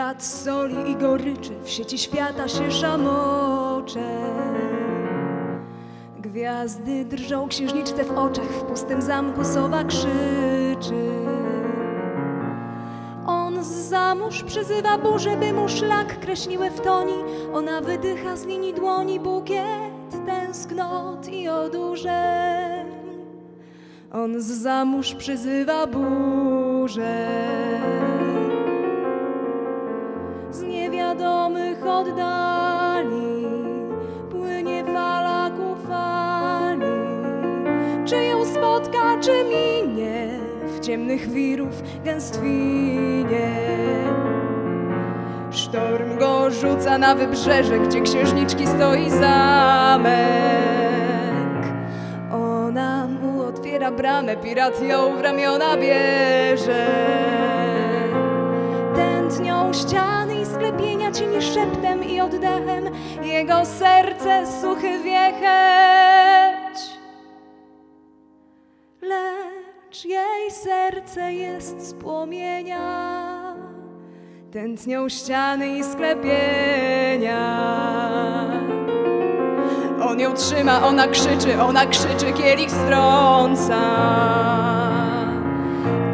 Brat soli i goryczy, w sieci świata się szamocze. Gwiazdy drżą księżniczce w oczach, w pustym zamku sowa krzyczy. On z zamórz przyzywa burzę, by mu szlak kreśliły w toni. Ona wydycha z linii dłoni bukiet tęsknot i odurzeń. On z zamórz przyzywa burzę. Niewiadomych oddali płynie fala ku fali. Czy ją spotka, czy minie w ciemnych wirów gęstwinie. Sztorm go rzuca na wybrzeże, gdzie księżniczki stoi zamek. Ona mu otwiera bramę, pirat ją w ramiona bierze. Tętnią ściany i sklepienia cieni szeptem i oddechem, jego serce suchy wiecheć. Lecz jej serce jest z płomienia, tętnią ściany i sklepienia. On ją trzyma, ona krzyczy, ona krzyczy, kielich strąca.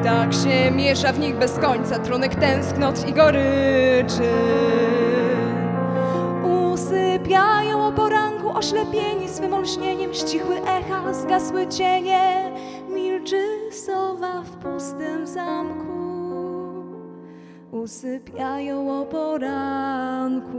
Tak się miesza w nich bez końca trunek tęsknot i goryczy. Usypiają o poranku oślepieni swym olśnieniem, ścichły echa, zgasły cienie. Milczy sowa w pustym zamku. Usypiają o poranku.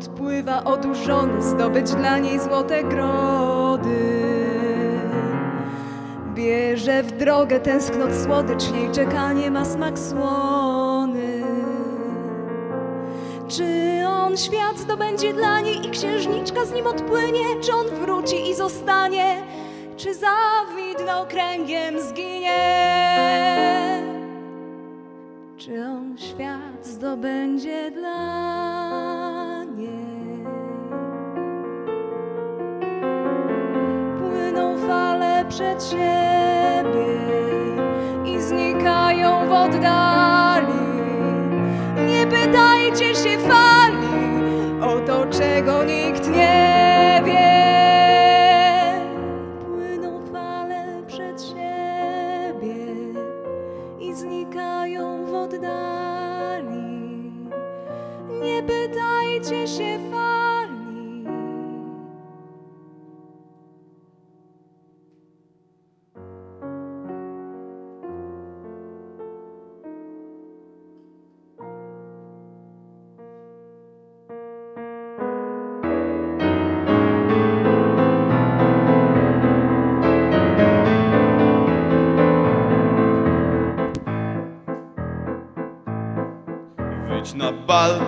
Odpływa odurzony, zdobyć dla niej złote grody. Bierze w drogę tęsknot słodycz, jej czekanie ma smak słony. Czy on świat zdobędzie dla niej i księżniczka z nim odpłynie? Czy on wróci i zostanie? Czy za widnokręgiem zginie? Czy on świat zdobędzie dla przed siebie i znikają w oddali. Nie pytajcie się fali o to, czego nikt nie wie. Płyną fale przed siebie i znikają w oddali. Nie pytajcie się fali. Na bal,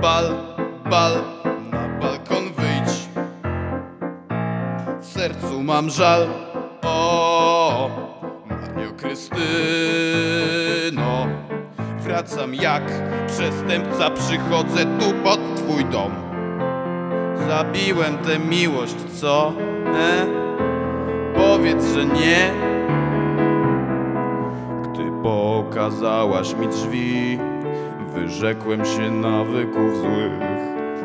bal, bal, na balkon wyjdź. W sercu mam żal, o, Mario Krystyno. Wracam jak przestępca, przychodzę tu pod twój dom. Zabiłem tę miłość, co? E? Powiedz, że nie. Gdy pokazałaś mi drzwi, wyrzekłem się nawyków złych.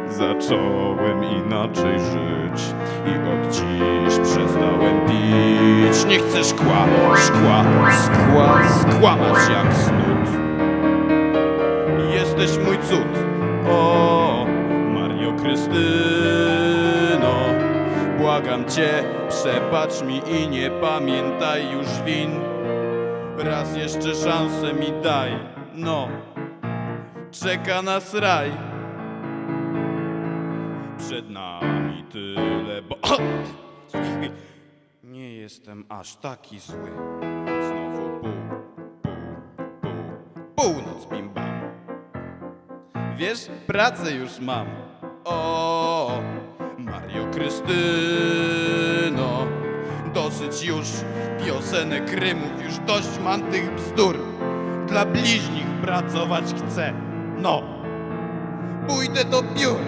Zacząłem inaczej żyć i od dziś przestałem pić. Nie chcę szkła, szkła, skła, skłamać jak snud. Jesteś mój cud, o Mario Krystyno. Błagam cię, przebacz mi i nie pamiętaj już win. Raz jeszcze szansę mi daj, no Czeka nas raj. Przed nami tyle, bo Nie jestem aż taki zły. Znowu pół, pół, pół. Północ bim bam. Wiesz, pracę już mam. O, Mario Krystyno. Dosyć już piosenek, rymów, już dość mam tych bzdur. Dla bliźnich pracować chcę, no. Pójdę do biur.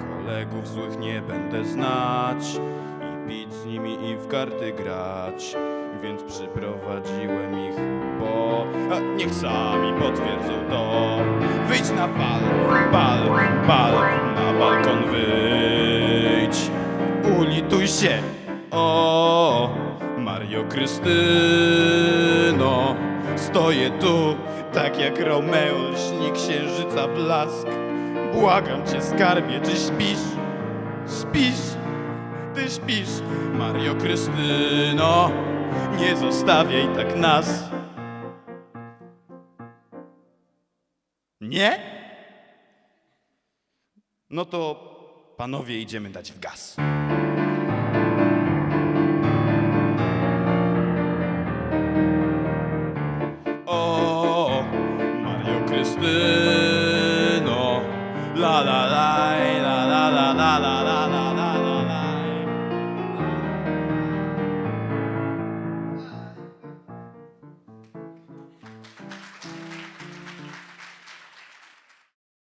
Kolegów złych nie będę znać i pić z nimi i w karty grać. Więc przyprowadziłem ich, bo a, niech sami potwierdzą to. Wyjdź na bal, bal, bal, na balkon wyjdź. Ulituj się, o Mario Krystyno. Stoję tu, tak jak Romeo lśni księżyca blask. Błagam cię, skarbie, czy śpisz? Śpisz? Ty śpisz, Mario Krystyno. Nie zostawiaj tak nas. Nie? No to panowie idziemy dać w gaz.